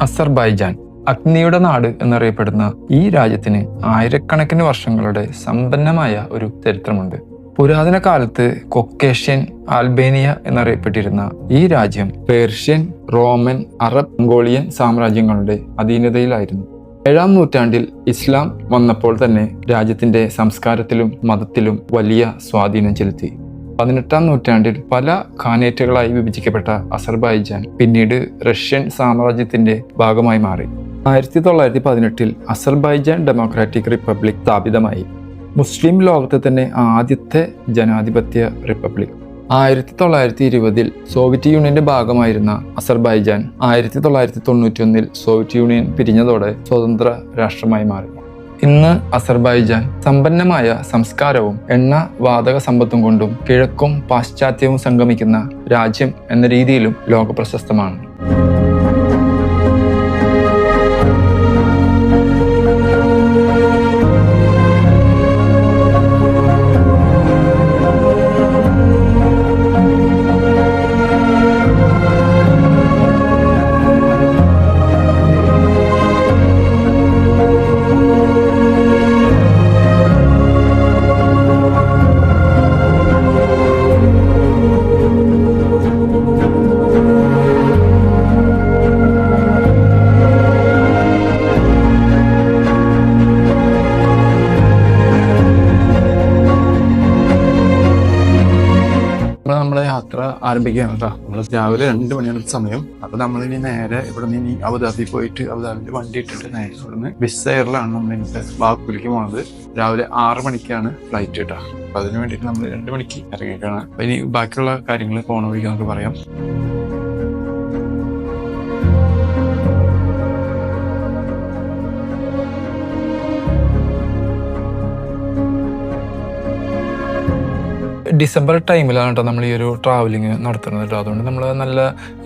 Azerbaijan അഗ്നിയുടെ നാട് എന്നറിയപ്പെടുന്ന ഈ രാജ്യത്തിന് ആയിരക്കണക്കിന് വർഷങ്ങളുടെ സമ്പന്നമായ ഒരു ചരിത്രമുണ്ട്. പുരാതന കാലത്ത് കൊക്കേഷ്യൻ ആൽബേനിയ എന്നറിയപ്പെട്ടിരുന്ന ഈ രാജ്യം പേർഷ്യൻ റോമൻ അറബ് മംഗോളിയൻ സാമ്രാജ്യങ്ങളുടെ അധീനതയിലായിരുന്നു. ഏഴാം നൂറ്റാണ്ടിൽ ഇസ്ലാം വന്നപ്പോൾ തന്നെ രാജ്യത്തിന്റെ സംസ്കാരത്തിലും മതത്തിലും വലിയ സ്വാധീനം ചെലുത്തി. പതിനെട്ടാം നൂറ്റാണ്ടിൽ പല ഖാനേറ്റുകളായി വിഭജിക്കപ്പെട്ട അസർബൈജാൻ പിന്നീട് റഷ്യൻ സാമ്രാജ്യത്തിന്റെ ഭാഗമായി മാറി. ആയിരത്തി തൊള്ളായിരത്തി പതിനെട്ടിൽ അസർബൈജാൻ ഡെമോക്രാറ്റിക് റിപ്പബ്ലിക് സ്ഥാപിതമായി. മുസ്ലിം ലോകത്തെ തന്നെ ആദ്യത്തെ ജനാധിപത്യ റിപ്പബ്ലിക്. ആയിരത്തി തൊള്ളായിരത്തി ഇരുപതിൽ സോവിയറ്റ് യൂണിയന്റെ ഭാഗമായിരുന്ന അസർബൈജാൻ ആയിരത്തി തൊള്ളായിരത്തി തൊണ്ണൂറ്റിയൊന്നിൽ സോവിയറ്റ് യൂണിയൻ പിരിഞ്ഞതോടെ സ്വതന്ത്ര രാഷ്ട്രമായി മാറി. ഇന്ന് അസർബൈജാൻ സമ്പന്നമായ സംസ്കാരവും എണ്ണ വാതക സമ്പത്തും കൊണ്ടും കിഴക്കും പാശ്ചാത്യവും സംഗമിക്കുന്ന രാജ്യം എന്ന രീതിയിലും ലോകപ്രശസ്തമാണ്. ആരംഭിക്കുകയാണ് കേട്ടോ. നമ്മൾ രാവിലെ രണ്ട് മണിയാണ് സമയം. അപ്പോൾ നമ്മളിനി നേരെ ഇവിടെ നിന്ന് ഇനി അബുദാബി പോയിട്ട് അബുദാബിയിൽ വണ്ടി ഇട്ടിട്ട് നേരെ ഇവിടുന്ന് ബിസ് എയറിലാണ് നമ്മൾ ഇന്നത്തെ ബാക്കുലിക്ക് പോകുന്നത് രാവിലെ ആറ് മണിക്കാണ് ഫ്ലൈറ്റ് കേട്ടോ. അപ്പോൾ അതിന് വേണ്ടിയിട്ട് നമ്മൾ രണ്ട് മണിക്ക് ഇറങ്ങിയിട്ടാണ് അപ്പോൾ ഇനി ബാക്കിയുള്ള കാര്യങ്ങൾ പോണ വഴിക്ക് നമുക്ക് പറയാം. ഡിസംബർ ടൈമിലാണ് കേട്ടോ നമ്മൾ ഈ ഒരു ട്രാവലിങ് നടത്തുന്നത് കേട്ടോ അതുകൊണ്ട് നമ്മൾ നല്ല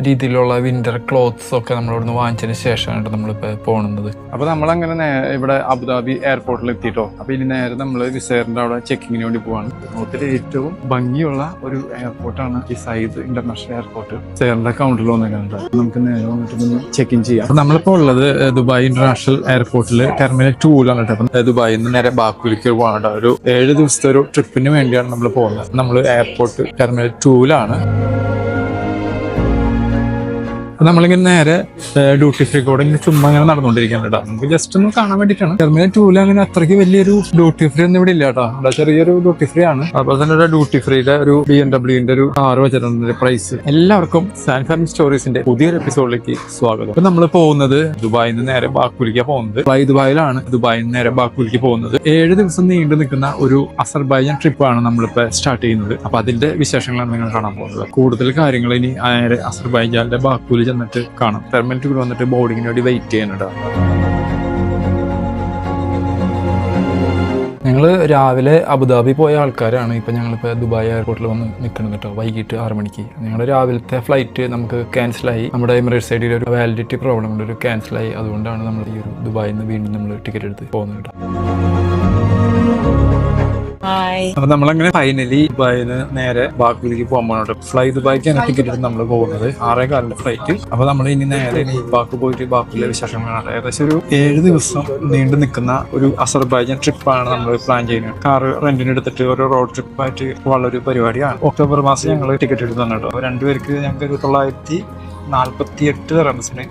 രീതിയിലുള്ള വിന്റർ ക്ലോത്ത്സ് ഒക്കെ നമ്മളിവിടുന്ന് വാങ്ങിച്ചതിന് ശേഷമാണ് കേട്ടോ നമ്മളിപ്പോൾ പോകുന്നത് അപ്പോൾ നമ്മളങ്ങനെ ഇവിടെ അബുദാബി എയർപോർട്ടിൽ എത്തിയിട്ടോ. അപ്പോൾ ഇനി നേരെ നമ്മൾ വിസേറിന്റെ അവിടെ ചെക്കിങ്ങിന് വേണ്ടി പോവാണ്. ലോകത്തിലെ ഏറ്റവും ഭംഗിയുള്ള ഒരു എയർപോർട്ടാണ് ഈ സയ്യിദ് ഇന്റർനാഷണൽ എയർപോർട്ട് സേറിന്റെ കൗണ്ടറിൽ വന്നിട്ടുണ്ട് നമുക്ക് നേരെ വന്നിട്ട് ചെക്ക് ഇൻ ചെയ്യാം. അപ്പോൾ നമ്മളിപ്പോൾ ഉള്ളത് ദുബായ് ഇന്റർനാഷണൽ എയർപോർട്ടിൽ ടെർമിനൽ ടൂലാണ് കേട്ടോ ദുബായിൽ നിന്ന് നേരെ ബാക്കുലിക്ക് പോകാൻ ഒരു ഏഴ് ദിവസത്തെ ഒരു ട്രിപ്പിന് വേണ്ടിയാണ് നമ്മൾ പോകുന്നത്. നമ്മൾ എയർപോർട്ട് ടെർമിനൽ ടൂലാണ് നമ്മളിങ്ങനെ നേരെ ഡ്യൂട്ടി ഫ്രീ കൂടെ ഇങ്ങനെ ചുമ്മാ ഇങ്ങനെ നടന്നുകൊണ്ടിരിക്കുകയാണ് കേട്ടോ നമുക്ക് ജസ്റ്റ് ഒന്ന് കാണാൻ വേണ്ടിയിട്ടാണ് ടെർമിനൽ ടൂൽ അങ്ങനെ അത്രയ്ക്ക് വലിയൊരു ഡ്യൂട്ടി ഫ്രീ ഒന്നും ഇവിടെ ഇല്ല കേട്ടോ അവിടെ ചെറിയൊരു ഡ്യൂട്ടി ഫ്രീ ആണ്. അതുപോലെ തന്നെ ഒരു ഡ്യൂട്ടി ഫ്രീയുടെ ഒരു ബി എം ഡബ്ല്യൂന്റെ ഒരു ആറ് വെച്ചിട്ടുണ്ട്. പ്രൈസ് എല്ലാവർക്കും സാൻ ഫാമിലി സ്റ്റോറീസിന്റെ പുതിയൊരു എപ്പിസോഡിലേക്ക് സ്വാഗതം. അപ്പൊ നമ്മൾ പോകുന്നത് ദുബായിൽ നിന്ന് നേരെ ബാക്കുലിക്ക് പോകുന്നത്. ദുബായ് ദുബായിലാണ്. ദുബായിൽ നിന്ന് നേരെ ബാക്കുലിക്ക് പോകുന്നത്. ഏഴ് ദിവസം നീണ്ടു നിൽക്കുന്ന ഒരു അസർബൈജാൻ ട്രിപ്പാണ് നമ്മളിപ്പോ സ്റ്റാർട്ട് ചെയ്യുന്നത്. അപ്പൊ അതിന്റെ വിശേഷങ്ങളാണ് നിങ്ങൾ കാണാൻ പോകുന്നത്. കൂടുതൽ കാര്യങ്ങൾ ഇനി അസർബൈജാന്റെ അസർബൈജാനിലെ ചെന്നിട്ട് കാണാം. പെർമനന്റ് ടൂർ വന്നിട്ട് ബോർഡിങ്ങിന് വേണ്ടി വെയിറ്റ് ചെയ്യാനുണ്ട്. ഞങ്ങൾ രാവിലെ അബുദാബി പോയ ആൾക്കാരാണ്. ഇപ്പം ഞങ്ങളിപ്പോൾ ദുബായ് എയർപോർട്ടിൽ വന്ന് നിൽക്കുന്നത് കേട്ടോ. വൈകിട്ട് ആറ് മണിക്ക്. ഞങ്ങളുടെ രാവിലത്തെ ഫ്ലൈറ്റ് നമുക്ക് ക്യാൻസലായി നമ്മുടെ എമിറേറ്റ് സൈഡിൽ ഒരു വാലിഡിറ്റി പ്രോബ്ലം ഉണ്ട്. ഒരു ക്യാൻസലായി അതുകൊണ്ടാണ് നമ്മൾ ഈ ഒരു ദുബായിൽ നിന്ന് വീണ്ടും നമ്മൾ ടിക്കറ്റ് എടുത്ത് പോകുന്നത് കേട്ടോ. ഹായ് അപ്പൊ നമ്മളങ്ങനെ ഫൈനലി ദുബായിന്ന് നേരെ ബാക്കിലേക്ക് പോകാൻ പോകണം ഫ്ലൈ ദുബായിക്കാണ് ടിക്കറ്റ് എടുത്ത് നമ്മൾ പോകുന്നത്. ആറേ കാലിന്റെ ഫ്ലൈറ്റ് അപ്പൊ നമ്മൾ ഇനി നേരെ ബാക്ക് പോയിട്ട് ബാക്കിലെ വിശേഷങ്ങളാണ് ഏകദേശം ഒരു ഏഴ് ദിവസം നീണ്ടു നിൽക്കുന്ന ഒരു അസർബൈജാൻ ട്രിപ്പാണ് നമ്മൾ പ്ലാൻ ചെയ്യുന്നത്. കാർ റെന്റിന് എടുത്തിട്ട് ഒരു റോഡ് ട്രിപ്പായിട്ട് പോകാനുള്ള ഒരു പരിപാടിയാണ്. ഒക്ടോബർ മാസം ഞങ്ങൾ ടിക്കറ്റ് എടുത്തു തന്നെ കേട്ടോ അപ്പൊ രണ്ടുപേർക്ക് ഞങ്ങൾക്ക് ഒരു തൊള്ളായിരത്തി നാൽപ്പത്തി എട്ട് റംസിന്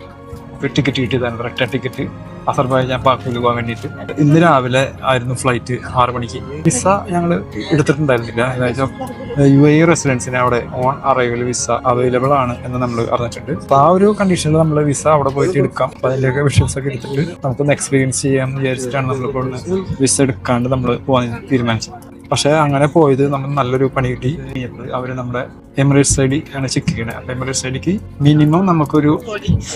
ടിക്കറ്റ് കിട്ടിയതാണ്. റിട്ടേൺ ടിക്കറ്റ് അസർബൈജാൻ പാക്കിൽ പോകാൻ വേണ്ടിയിട്ട്. ഇന്ന് രാവിലെ ആയിരുന്നു ഫ്ലൈറ്റ് ആറ് മണിക്ക്. വിസ ഞങ്ങൾ എടുത്തിട്ടുണ്ടായിരുന്നില്ല. ഏകദേശം യു എ റെസിഡൻസിന് അവിടെ ഓൺ അറൈവൽ വിസ അവൈലബിൾ ആണ് എന്ന് നമ്മൾ അറിഞ്ഞിട്ടുണ്ട്. അപ്പൊ ആ ഒരു കണ്ടീഷനിൽ നമ്മൾ വിസ അവിടെ പോയിട്ട് എടുക്കാം. അപ്പൊ അതിന്റെയൊക്കെ വിഷ്വൽസ് ഒക്കെ എടുത്തിട്ട് നമുക്കൊന്ന് എക്സ്പീരിയൻസ് ചെയ്യാം വിചാരിച്ചിട്ടാണ് നമ്മളിപ്പോൾ വിസ എടുക്കാണ്ട് നമ്മൾ പോകാൻ തീരുമാനിച്ചത്. പക്ഷേ അങ്ങനെ പോയത് നമ്മൾ നല്ലൊരു പണി കിട്ടി. അവർ നമ്മുടെ എമിറേറ്റ്സ് ഐ ഡി ആണ് ചെക്ക് ചെയ്യണത് അപ്പോൾ എമിറേറ്റ്സ് ഐ ഡിക്ക് മിനിമം നമുക്കൊരു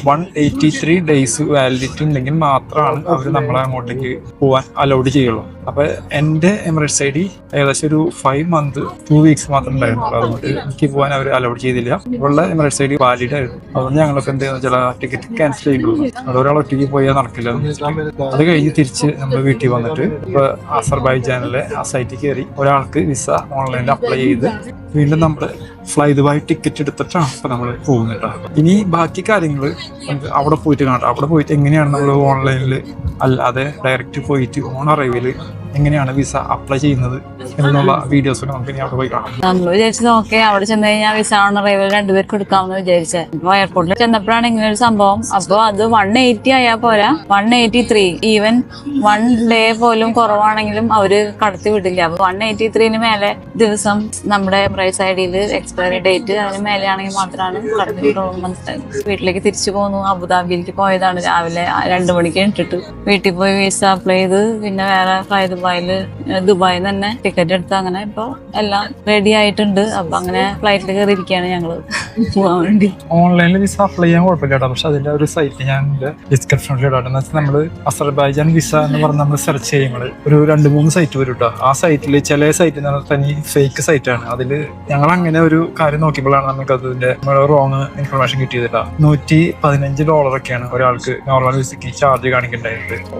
one eighty three days validity ഉണ്ടെങ്കിൽ മാത്രമാണ് അവർ നമ്മളെ അങ്ങോട്ടേക്ക് പോകാൻ അലൗഡ് ചെയ്യുള്ളൂ. അപ്പോൾ എന്റെ എമിറേറ്റ്സ് ഐ ഡി ഏകദേശം ഒരു ഫൈവ് മന്ത് ടു വീക്സ് മാത്രം ഉണ്ടായിരുന്നുള്ളൂ. അതുകൊണ്ട് എനിക്ക് പോകാൻ അവർ അലൗഡ് ചെയ്തില്ല. ഉള്ള എമിറേറ്റ്സ് ഐ ഡി വാലിഡ് ആയിരുന്നു. അതുകൊണ്ട് ഞങ്ങളൊക്കെ എന്ത് ചെയ്യുന്ന ചില ടിക്കറ്റ് ക്യാൻസൽ ചെയ്യുള്ളൂ അത് ഒരാൾ ഒറ്റയ്ക്ക് പോയാൽ നടക്കില്ല. അത് കഴിഞ്ഞ് തിരിച്ച് നമ്മൾ വീട്ടിൽ വന്നിട്ട് ഇപ്പോൾ അസർബൈജാനിലെ ആ സൈറ്റിൽ കയറി ഒരാൾക്ക് വിസ ഓൺലൈനിൽ അപ്ലൈ ചെയ്ത് വീണ്ടും നമ്മൾ ഫ്ലൈ ദുബായ് ടിക്കറ്റ് എടുത്തിട്ടാണ് ഇപ്പൊ നമ്മൾ പോകുന്നത് ഇനി ബാക്കി കാര്യങ്ങൾ നമുക്ക് അവിടെ പോയിട്ട് കാണാം. അവിടെ പോയിട്ട് എങ്ങനെയാണ് നമ്മൾ ഓൺലൈനിൽ അല്ലാതെ ഡയറക്റ്റ് പോയിട്ട് ഓൺ അറൈവിൽ എങ്ങനെയാണ് വിസ അപ്ലൈ ചെയ്യുന്നത് എന്നുള്ള വീഡിയോസ് നമുക്ക് ഇനി അവിടെ പോയി കാണാം. നമ്മൾ വിചാരിച്ചത് ഓക്കെ അവിടെ ചെന്ന് കഴിഞ്ഞാൽ വിസ ഓൺ അറൈവൽ രണ്ടുപേർക്ക് എടുക്കാമെന്ന് വിചാരിച്ചത് ഇപ്പൊ എയർപോർട്ടിൽ ചെന്നപ്പോഴാണ് ഇങ്ങനെ ഒരു സംഭവം. അപ്പൊ അത് വൺ എയ്റ്റി ആയാൽ പോരാ. One eighty three even one day പോലും കുറവാണെങ്കിലും അവർ കടത്തി വിടില്ല. അപ്പൊ വൺ എയ്റ്റി ത്രീന് മേലെ ദിവസം നമ്മുടെ പ്രൈസ് ഐ ഡിയിൽ എക്സ്പയറി ഡേറ്റ് അതിന് മേലെ ആണെങ്കിൽ മാത്രമാണ് കടത്തി വിടുള്ളൂ വീട്ടിലേക്ക് തിരിച്ചു പോന്നു. അബുദാബിയിലേക്ക് പോയതാണ് രാവിലെ രണ്ടു മണിക്ക് ഇട്ടിട്ട് വീട്ടിൽ പോയി വിസ അപ്ലൈ ചെയ്ത് പിന്നെ വേറെ ഫ്ലൈ ദുബായിൽ ദുബായിൽ തന്നെ ടിക്കറ്റ് എടുത്ത് അങ്ങനെ ഇപ്പൊ എല്ലാം റെഡി ആയിട്ടുണ്ട്. അപ്പൊ അങ്ങനെ ഫ്ലൈറ്റിൽ കയറിയിരിക്കുകയാണ് ഞങ്ങൾ പോകാൻ വേണ്ടി. ഓൺലൈനിൽ വിസ അപ്ലൈ ചെയ്യാൻ കുഴപ്പമില്ല പക്ഷെ അതിന്റെ ഒരു സൈറ്റ് ഞാൻ ഡിസ്ക്രിപ്ഷനിൽ ഇടാം നമ്മൾ അസർബൈജാൻ വിസ എന്ന് പറഞ്ഞ് നമ്മൾ സെർച്ച് ചെയ്യുമ്പോൾ ഒരു രണ്ട് മൂന്ന് സൈറ്റ് വരും കേട്ടോ. ആ സൈറ്റിൽ ചില സൈറ്റ് എന്ന് പറഞ്ഞാൽ തനി ഫേക്ക് സൈറ്റ് ആണ്. അതിൽ ഞങ്ങൾ അങ്ങനെ ഒരു കാര്യം നോക്കിയപ്പോഴാണ് നമുക്ക് അതിന്റെ റോങ് ഇൻഫർമേഷൻ കിട്ടിയതില്ല നൂറ്റി പതിനഞ്ച് ഡോളർ ഒക്കെയാണ് ഒരാൾക്ക് നോർമൽ വിസയ്ക്ക് ചാർജ് കാണിക്കേണ്ടത്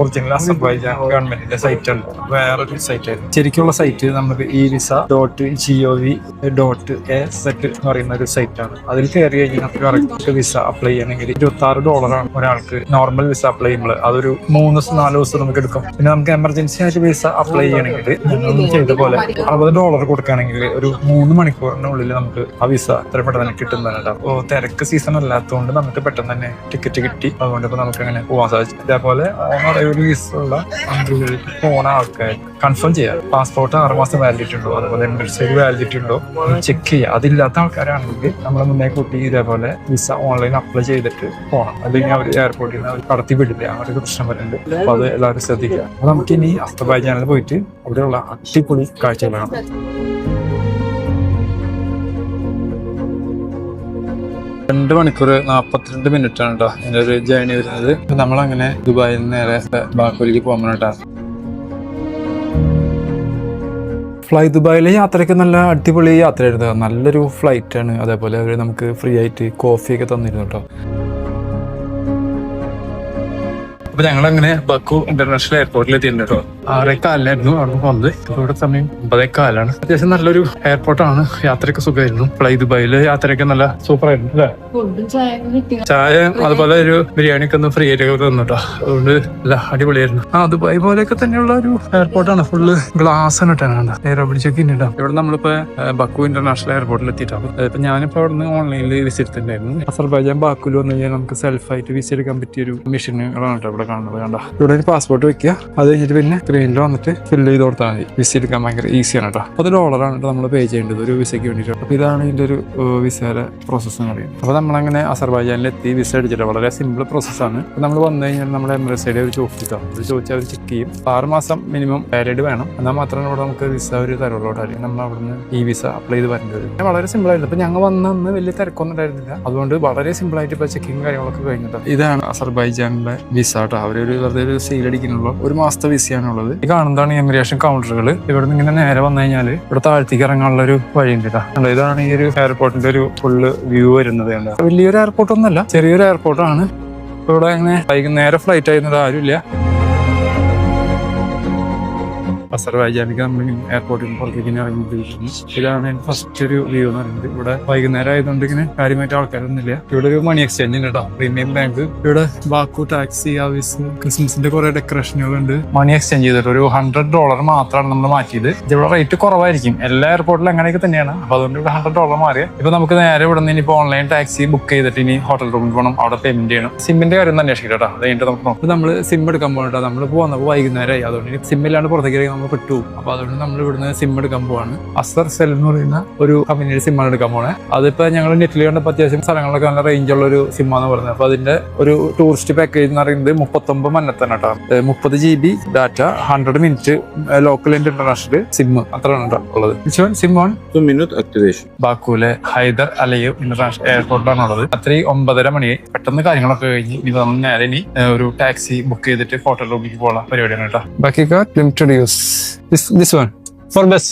ഒറിജിനൽ അസർബൈജാൻ ഗവൺമെന്റിന്റെ സൈറ്റ് അല്ല. വേറൊരു സൈറ്റ് ആയിരുന്നു ശരിക്കുള്ള സൈറ്റ് നമുക്ക് ഈ visa dot G O V dot A set എന്ന് പറയുന്ന ഒരു സൈറ്റ് ആണ്. അതിൽ കയറി കഴിഞ്ഞാൽ കറക്റ്റ് വിസ അപ്ലൈ ചെയ്യണമെങ്കിൽ ഇരുപത്തി ആറ് ഡോളറാണ് ഒരാൾക്ക് നോർമൽ വിസ അപ്ലൈ ചെയ്യുമ്പോൾ അതൊരു മൂന്ന് ദിവസം നാല് ദിവസം നമുക്ക് എടുക്കും. പിന്നെ നമുക്ക് എമർജൻസി ആയിട്ട് വിസ അപ്ലൈ ചെയ്യണമെങ്കിൽ ചെയ്ത പോലെ അറുപത് ഡോളർ കൊടുക്കുകയാണെങ്കിൽ ഒരു മൂന്ന് മണിക്കൂറിനുള്ളിൽ നമുക്ക് ആ വിസ എത്ര പെട്ടെന്ന് കിട്ടുന്നതാണ്. അപ്പോൾ തിരക്ക് സീസൺ അല്ലാത്തതുകൊണ്ട് നമുക്ക് പെട്ടെന്ന് തന്നെ ടിക്കറ്റ് കിട്ടി. അതുകൊണ്ട് ഇപ്പോൾ നമുക്ക് അങ്ങനെ പോകാൻ സാധിച്ചു. ഇതേപോലെ ഒരു വിസ ഉള്ള പോണ ആൾക്കാർ കൺഫേം ചെയ്യാം. പാസ്പോർട്ട് ആറ് മാസം വാലിഡിറ്റി ഉണ്ടോ? അതുപോലെ മെഡിസിൻ വാലിഡിറ്റി ഉണ്ടോ? ചെക്ക് ചെയ്യുക അതില്ലാത്ത ആൾക്കാരാണെങ്കിൽ നമ്മൾ മുന്നേ കൂട്ടി ഇതേപോലെ വിസ ഓൺലൈൻ അപ്ലൈ ചെയ്തിട്ട് പോകണം അല്ലെങ്കിൽ അവർ എയർപോർട്ടിൽ നിന്ന് അവർ കടത്തി വിടില്ല. ആ ഒരു പ്രശ്നം വരുന്നുണ്ട്. അപ്പൊ അത് എല്ലാവരും ശ്രദ്ധിക്കുക. അപ്പൊ നമുക്ക് ഇനി അസ്തബായ്ജാനിൽ പോയിട്ട് അവിടെയുള്ള അടിപൊളി കാഴ്ചകളാണ്. രണ്ട് മണിക്കൂർ നാപ്പത്തിരണ്ട് മിനിറ്റ് ആണ് കേട്ടോ എന്റെ ഒരു ജേണി വരുന്നത്. നമ്മളങ്ങനെ ദുബായിൽ നിന്ന് നേരെ ബാക്കോലിക്ക് പോകാൻ വേണ്ടിട്ടാണ് ഫ്ലൈ ദുബായിലെ യാത്രയ്ക്ക് നല്ല അടിപൊളി യാത്രയായിരുന്നു. നല്ലൊരു ഫ്ലൈറ്റ് ആണ്. അതേപോലെ അവർ നമുക്ക് ഫ്രീ ആയിട്ട് കോഫിയൊക്കെ തന്നിരുന്നു കേട്ടോ അപ്പൊ ഞങ്ങളങ്ങനെ ബക്കു ഇന്റർനാഷണൽ എയർപോർട്ടിൽ എത്തിയിട്ടുണ്ട് കേട്ടോ ആറേ കാലിനായിരുന്നു അവിടെ വന്നത് ഇവിടെ സമയം ഒമ്പതേക്കാലാണ് അത്യാവശ്യം നല്ലൊരു എയർപോർട്ടാണ് യാത്രയൊക്കെ സുഖമായിരുന്നു. ഫ്ലൈ ദുബായിൽ യാത്രയൊക്കെ നല്ല സൂപ്പർ ആയിരുന്നു അല്ലേ ചായ അതുപോലെ ഒരു ബിരിയാണി ഒക്കെ ഒന്ന് ഫ്രീ ആയിട്ട് തന്നു കേട്ടോ. അതുകൊണ്ട് അല്ല അടിപൊളിയായിരുന്നു. ആ ദുബായ് പോലെയൊക്കെ തന്നെയുള്ള ഒരു എയർപോർട്ടാണ് ഫുള്ള് ഗ്ലാസ് ആണ് ഇട്ടാണ് എയർ പിടിച്ചൊക്കെ ഉണ്ട് ഇവിടെ നമ്മളിപ്പോ ബക്കു ഇന്റർനാഷണൽ എയർപോർട്ടിൽ എത്തിയിട്ടാണ് ഇപ്പൊ ഞാനിപ്പോ അവിടെ നിന്ന് ഓൺലൈനിൽ വിസിറ്റ് എടുത്തിട്ടുണ്ടായിരുന്നു അസർബൈജാൻ ബാക്കുൽ വന്നു കഴിഞ്ഞാൽ നമുക്ക് സെൽഫായിട്ട് വിസ എടുക്കാൻ പറ്റിയ ഒരു മെഷീനുകളാണ് കേട്ടോ ഇവിടെ കാണുന്നത് കണ്ട. ഇവിടെ ഒരു പാസ്പോർട്ട് വെക്കുക. അത് കഴിഞ്ഞിട്ട് പിന്നെ സ്ക്രീനിൽ വന്നിട്ട് ഫില്ല് ചെയ്ത് കൊടുത്താൽ മതി. വിസ എടുക്കാൻ ഭയങ്കര ഈസിയാണ് കേട്ടോ അത് ഡോളറാണ് കേട്ടോ നമ്മൾ പേ ചെയ്യേണ്ടത് ഒരു വിസയ്ക്ക് വേണ്ടിയിട്ട്. അപ്പോൾ ഇതാണ് ഇതിന്റെ ഒരു വിസയുടെ പ്രോസസ്സ് എന്ന് പറയുന്നത്. അപ്പോൾ നമ്മളങ്ങനെ അസർബൈജാനിൽ എത്തി വിസ അടിച്ചിട്ട് വളരെ സിമ്പിൾ പ്രോസസ്സാണ് അപ്പോൾ നമ്മൾ വന്നു കഴിഞ്ഞാൽ നമ്മുടെ എമിറേറ്റ്സിയുടെ ഒരു ചോദിച്ചോ അത് ചോദിച്ചാൽ അവർ ചെക്ക് ചെയ്യും. ആറ് മാസം മിനിമം പാരേഡ് വേണം. എന്നാൽ മാത്രമേ ഇവിടെ നമുക്ക് വിസ ഒരു തരുള്ളൂ അല്ലെങ്കിൽ നമ്മൾ അവിടുന്ന് ഈ വിസ അപ്ലൈ ചെയ്ത് വരേണ്ടി വരും. വളരെ സിമ്പിൾ ആയിരുന്നു അപ്പോൾ ഞങ്ങൾ വന്ന അന്ന് വലിയ തിരക്കൊന്നും ഉണ്ടായിരുന്നില്ല. അതുകൊണ്ട് വളരെ സിമ്പിൾ ആയിട്ട് ഇപ്പോൾ ചെക്കിങ് കാര്യങ്ങളൊക്കെ കഴിഞ്ഞിട്ട് ഇതാണ് അസർബൈജാനിലെ വിസ കേട്ടോ അവരൊരു വെറുതെ ഒരു സീൽ അടിക്കുന്നുള്ളൂ. ഒരു മാസത്തെ വിസയാണുള്ളത് ഈ കാണുന്നതാണ് എമിഗ്രേഷൻ കൗണ്ടറുകൾ ഇവിടെ നിന്ന് ഇങ്ങനെ നേരെ വന്നു കഴിഞ്ഞാൽ ഇവിടെ താഴ്ത്തേക്ക് ഇറങ്ങാനുള്ള ഒരു വഴിയുണ്ട് കേട്ടോ. ഇതാണ് ഈ ഒരു എയർപോർട്ടിന്റെ ഒരു ഫുള്ള് വ്യൂ വരുന്നത്. വലിയൊരു എയർപോർട്ട് ഒന്നല്ല ചെറിയൊരു എയർപോർട്ടാണ് ഇവിടെ അങ്ങനെ വൈകുന്നേരം ഫ്ലൈറ്റ് ആയിരുന്നത് ആരുമില്ല. അസർബൈജാനിക്ക് നമ്മൾ എയർപോർട്ടിൽ പുറത്തേക്ക് ഇറങ്ങിക്കൊണ്ടിരിക്കുന്നു ഇതാണ് ഫസ്റ്റ് ഒരു വ്യൂ എന്ന് പറയുന്നത്. ഇവിടെ വൈകുന്നേരം ആയതുകൊണ്ട് ഇങ്ങനെ കാര്യമായിട്ട് ആൾക്കാരൊന്നുമില്ല. ഇവിടെ ഒരു മണി എക്സ്ചേഞ്ച് ഉണ്ട് കേട്ടോ. പ്രീമിയം ബാങ്ക് ഇവിടെ ബാക്കു ടാക്സി ആവീസ് ക്രിസ്മസിന്റെ കുറെ ഡെക്കറേഷനുകളുണ്ട് മണി എക്സ്ചേഞ്ച് ചെയ്തിട്ട് ഒരു ഹൺഡ്രഡ് ഡോളർ മാത്രമാണ് നമ്മൾ മാറ്റിയത്. ഇതിവിടെ റേറ്റ് കുറവായിരിക്കും. എല്ലാ എയർപോർട്ടിലും അങ്ങനെയൊക്കെ തന്നെയാണ്. അപ്പൊ അതുകൊണ്ട് ഇവിടെ ഹൺഡ്രഡ് ഡോളർ മാറിയ. ഇപ്പൊ നമുക്ക് നേരെ ഇവിടെ നിന്ന് ഇനിയിപ്പോ ഓൺലൈൻ ടാക്സി ബുക്ക് ചെയ്തിട്ട് ഇനി ഹോട്ടൽ റൂമിൽ പോകണം അവിടെ പേയ്മെന്റ് ചെയ്യണം. സിമ്മിന്റെ കാര്യം ഒന്ന് അന്വേഷിക്കാം കേട്ടോ. അത് കഴിഞ്ഞിട്ട് നമുക്ക് നമ്മൾ സിം എടുക്കാൻ പോകണം നമ്മൾ പോകുന്നപ്പോൾ വൈകുന്നേരമായി അതുകൊണ്ട് ഇനി സിം പുറത്തേക്ക് നമ്മൾ പെട്ടു. പോകും. അപ്പൊ അതുകൊണ്ട് നമ്മൾ ഇവിടുന്ന് സിം എടുക്കാൻ പോവാണ്. അസർ സെൽ എന്ന് പറയുന്ന ഒരു കമ്പനിയുടെ സിമ്മാണ് എടുക്കാൻ പോണേ. അതിപ്പോ ഞങ്ങൾ നെറ്റിൽ കണ്ടപ്പോൾ അത്യാവശ്യം സ്ഥലങ്ങളൊക്കെ നല്ല റേഞ്ച് ഉള്ള ഒരു സിമ്മാന്ന് പറഞ്ഞത്. അപ്പൊ അതിന്റെ ഒരു ടൂറിസ്റ്റ് പാക്കേജ് എന്ന് പറയുന്നത് മുപ്പത്തൊമ്പത് മന്നത്താണ് കേട്ടോ. മുപ്പത് G B data hundred minute local and international SIM അത്രയാണ് ഉള്ളത്. SIM on two minute activation ബാക്കൂലെ Heydar Aliyev international എയർപോർട്ടിലാണ് ഉള്ളത്. അത്രയും ഒമ്പതര മണി പെട്ടെന്ന് കാര്യങ്ങളൊക്കെ കഴിഞ്ഞ് ഇനി നമ്മൾ നേരെ ഇനി ഒരു ടാക്സി ബുക്ക് ചെയ്തിട്ട് ഹോട്ടൽ റൂമിലേക്ക് പോകാൻ പരിപാടിയാണ് കേട്ടോ. ബാക്കി limited use this this one four bus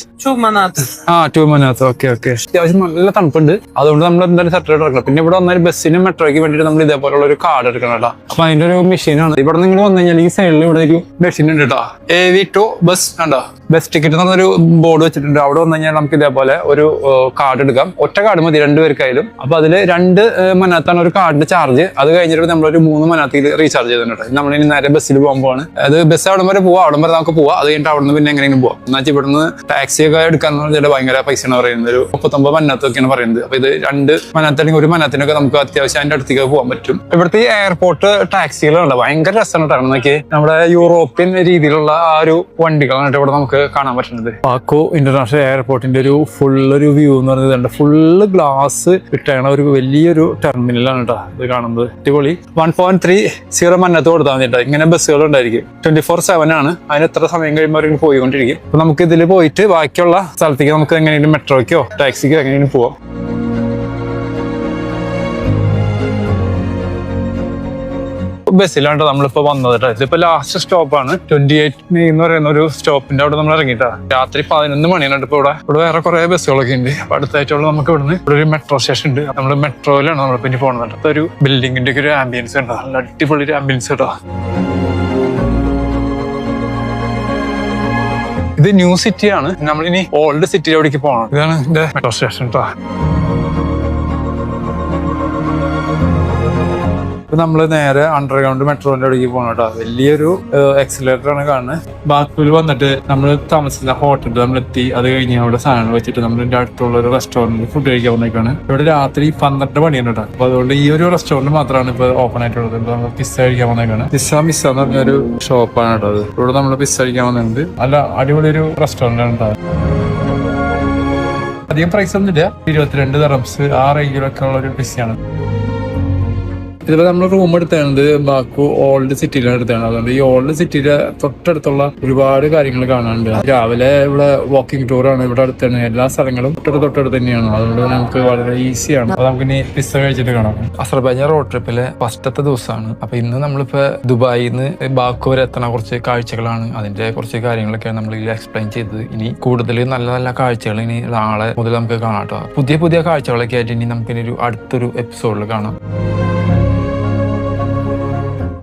ah two manat okay okay അത്യാവശ്യം നല്ല തണുപ്പുണ്ട്. അതുകൊണ്ട് നമ്മൾ എന്തായാലും സെറ്റർ എടുക്കണം പിന്നെ ഇവിടെ വന്നാൽ ബസ്സിനും മെട്രോയ്ക്ക് വേണ്ടിയിട്ട് നമ്മൾ ഇതേപോലുള്ള ഒരു കാർഡ് എടുക്കണം കേട്ടോ. അപ്പൊ അതിന്റെ ഒരു മെഷീനാണ് ഇവിടെ നിങ്ങൾ വന്നു കഴിഞ്ഞാൽ ഈ സൈഡിൽ ഇവിടെ ഒരു മെഷീൻ ഉണ്ട് കേട്ടോ. എ വി ടു ബസ് ഉണ്ടോ? ബസ് ടിക്കറ്റ് എന്ന് പറഞ്ഞൊരു ബോർഡ് വെച്ചിട്ടുണ്ട്. അവിടെ വന്നു കഴിഞ്ഞാൽ നമുക്ക് ഇതേപോലെ ഒരു കാർഡ് എടുക്കാം. ഒറ്റ കാർഡ് മതി രണ്ടുപേർക്കായാലും അപ്പൊ അതിൽ രണ്ട് മനാത്താണ് ഒരു കാർഡിന്റെ ചാർജ് അത് കഴിഞ്ഞിട്ട് നമ്മളൊരു മൂന്ന് മനാത്തിൽ റീചാർജ് ചെയ്തിട്ട് നമ്മൾ ഇനി നേരെ ബസ്സിൽ പോകുമ്പോഴാണ് അത് ബസ് അവിടെ വരെ പോവാം. അവിടെ വരെ നമുക്ക് പോവാം. അത് കഴിഞ്ഞിട്ട് അവിടെ നിന്ന് പിന്നെ എങ്ങനെയെങ്കിലും പോവാം. എന്നാൽ വെച്ചാൽ ഇവിടുന്ന് ടാക്സി ഒക്കെ എടുക്കാന്ന് പറഞ്ഞാൽ ഭയങ്കര പൈസയാണ് പറയുന്നത്. ഒരു മുപ്പത്തൊമ്പത് മനാത്തൊക്കെയാണ് പറയുന്നത്. അപ്പൊ ഇത് രണ്ട് മനാത്ത് ഒരു മനാത്തിനൊക്കെ നമുക്ക് അത്യാവശ്യം അതിന്റെ അടുത്തേക്ക് പോകാൻ പറ്റും. ഇവിടുത്തെ എയർപോർട്ട് ടാക്സികളുണ്ട് ഭയങ്കര രസമാണ് കേട്ടോ. നമ്മുടെ യൂറോപ്യൻ രീതിയിലുള്ള ആ ഒരു വണ്ടികളാണ് ഇവിടെ നമുക്ക് കാണാൻ പറ്റുന്നത്. പാക്കോ ഇന്റർനാഷണൽ എയർപോർട്ടിന്റെ ഒരു ഫുൾ ഒരു വ്യൂ എന്ന് പറയുന്നത് ഫുള്ള് ഗ്ലാസ് ഇട്ടേണ ഒരു വലിയൊരു ടെർമിനലാണ് കേട്ടോ ഇത് കാണുന്നത്. അടിപൊളി. One point three zero manat കൊടുത്താൽ മതി കേട്ടോ ഇങ്ങനെ ബസ്സുകൾ ഉണ്ടായിരിക്കും. ട്വന്റി ഫോർ സെവൻ ആണ്. അതിന് എത്ര സമയം കഴിയുമ്പോൾ അവർക്ക് പോയിക്കൊണ്ടിരിക്കും. അപ്പൊ നമുക്ക് ഇതിൽ പോയിട്ട് ബാക്കിയുള്ള സ്ഥലത്തേക്ക് നമുക്ക് എങ്ങനെയെങ്കിലും മെട്രോയ്ക്കോ ടാക്സിക്കോ എങ്ങനെയെങ്കിലും പോവാം. ബസ്സിലാണ് നമ്മളിപ്പോ വന്നത് കേട്ടോ ഇതിപ്പോ ലാസ്റ്റ് സ്റ്റോപ്പാണ് ട്വന്റി എയ്റ്റ് മെയ് എന്ന് പറയുന്ന ഒരു സ്റ്റോപ്പിന്റെ അവിടെ നമ്മൾ ഇറങ്ങിയിട്ടാ. രാത്രി പതിനൊന്ന് മണിയാണ് ഇപ്പൊ ഇവിടെ. ഇവിടെ വേറെ കുറെ ബസ്സുകളൊക്കെ ഉണ്ട്. അപ്പൊ അടുത്തായിട്ടുള്ള നമുക്ക് ഇവിടുന്ന് ഇവിടെ ഒരു മെട്രോ സ്റ്റേഷൻ ഉണ്ട്. നമ്മൾ മെട്രോയിലാണ് നമ്മൾ പിന്നെ പോകുന്നത് അടുത്ത ഒരു ബിൽഡിങ്ങിന്റെ ഒക്കെ ഒരു ആംബിയൻസ് ഉണ്ട് നല്ല അടിപൊളി ഒരു ആംബിയൻസ് കേട്ടോ ഇത് ന്യൂ സിറ്റിയാണ് നമ്മളിനി ഓൾഡ് സിറ്റിയിലോടേക്ക് പോകണം ഇതാണ് എന്റെ മെട്രോ സ്റ്റേഷൻ കേട്ടോ ഇപ്പൊ നമ്മൾ നേരെ അണ്ടർഗ്രൗണ്ട് മെട്രോന്റെ അടുക്കി പോകണം കേട്ടോ. വലിയൊരു എക്സലേറ്റർ ആണ് കാണുന്നത്. ബാക്കിൽ വന്നിട്ട് നമ്മൾ താമസിച്ച ഹോട്ടലിൽ നമ്മൾ എത്തി. അത് കഴിഞ്ഞ് അവിടെ സാധനങ്ങൾ വെച്ചിട്ട് നമ്മൾ അടുത്തുള്ള ഒരു റെസ്റ്റോറന്റിൽ ഫുഡ് കഴിക്കാൻ വന്നേക്കാണ്. ഇവിടെ രാത്രി പന്ത്രണ്ട് മണിയാണ് കേട്ടോ. അപ്പൊ അതുകൊണ്ട് ഈ ഒരു റെസ്റ്റോറന്റ് മാത്രമാണ് ഇപ്പൊ ഓപ്പൺ ആയിട്ടുള്ളത്. ഇപ്പൊ നമ്മൾ പിസ്സ കഴിക്കാൻ വന്നേക്കാണ്. പിസ്സ മിസ്സ എന്ന് പറഞ്ഞൊരു ഷോപ്പാണ് കേട്ടോ അത്. ഇവിടെ നമ്മൾ പിസ്സ കഴിക്കാൻ വന്നിട്ടുണ്ട്. അല്ല അടിപൊളി ഒരു റെസ്റ്റോറന്റ് ആണ് കേട്ടോ അധികം പ്രൈസ് ഒന്നുമില്ല. ഇരുപത്തിരണ്ട് ദറംസ് ആ റേഞ്ചിലൊക്കെ ഉള്ള ഒരു പിസ്സയാണ് ഇതിപ്പോ നമ്മൾ റൂം എടുത്തത് ബാക്കു ഓൾഡ് സിറ്റിയിലാണ് എടുത്താണ് അതുകൊണ്ട് ഈ ഓൾഡ് സിറ്റിയിലെ തൊട്ടടുത്തുള്ള ഒരുപാട് കാര്യങ്ങൾ കാണാനുണ്ട്. രാവിലെ ഇവിടെ വാക്കിംഗ് ടൂർ ആണ് ഇവിടെ അടുത്താണ്. എല്ലാ സ്ഥലങ്ങളും തൊട്ടടുത്ത് തൊട്ടടുത്ത് തന്നെയാണ്. അതുകൊണ്ട് നമുക്ക് വളരെ ഈസിയാണ് അപ്പൊ നമുക്ക് ഇനി പിസ്സ കഴിച്ചിട്ട് കാണാം. അസർബൈജാൻ റോഡ് ട്രിപ്പിലെ ഫസ്റ്റത്തെ ദിവസമാണ്. അപ്പൊ ഇന്ന് നമ്മളിപ്പോ ദുബായിൽ നിന്ന് ബാക്കു വരെ എത്തണ കുറച്ച് കാഴ്ചകളാണ്. അതിന്റെ കുറച്ച് കാര്യങ്ങളൊക്കെയാണ് നമ്മൾ ഇതിൽ എക്സ്പ്ലെയിൻ ചെയ്തത്. ഇനി കൂടുതൽ നല്ല നല്ല കാഴ്ചകൾ ഇനി നാളെ മുതൽ നമുക്ക് കാണാം കേട്ടോ. പുതിയ പുതിയ കാഴ്ചകളൊക്കെ ആയിട്ട് ഇനി നമുക്കിനി ഒരു അടുത്തൊരു എപ്പിസോഡിൽ കാണാം.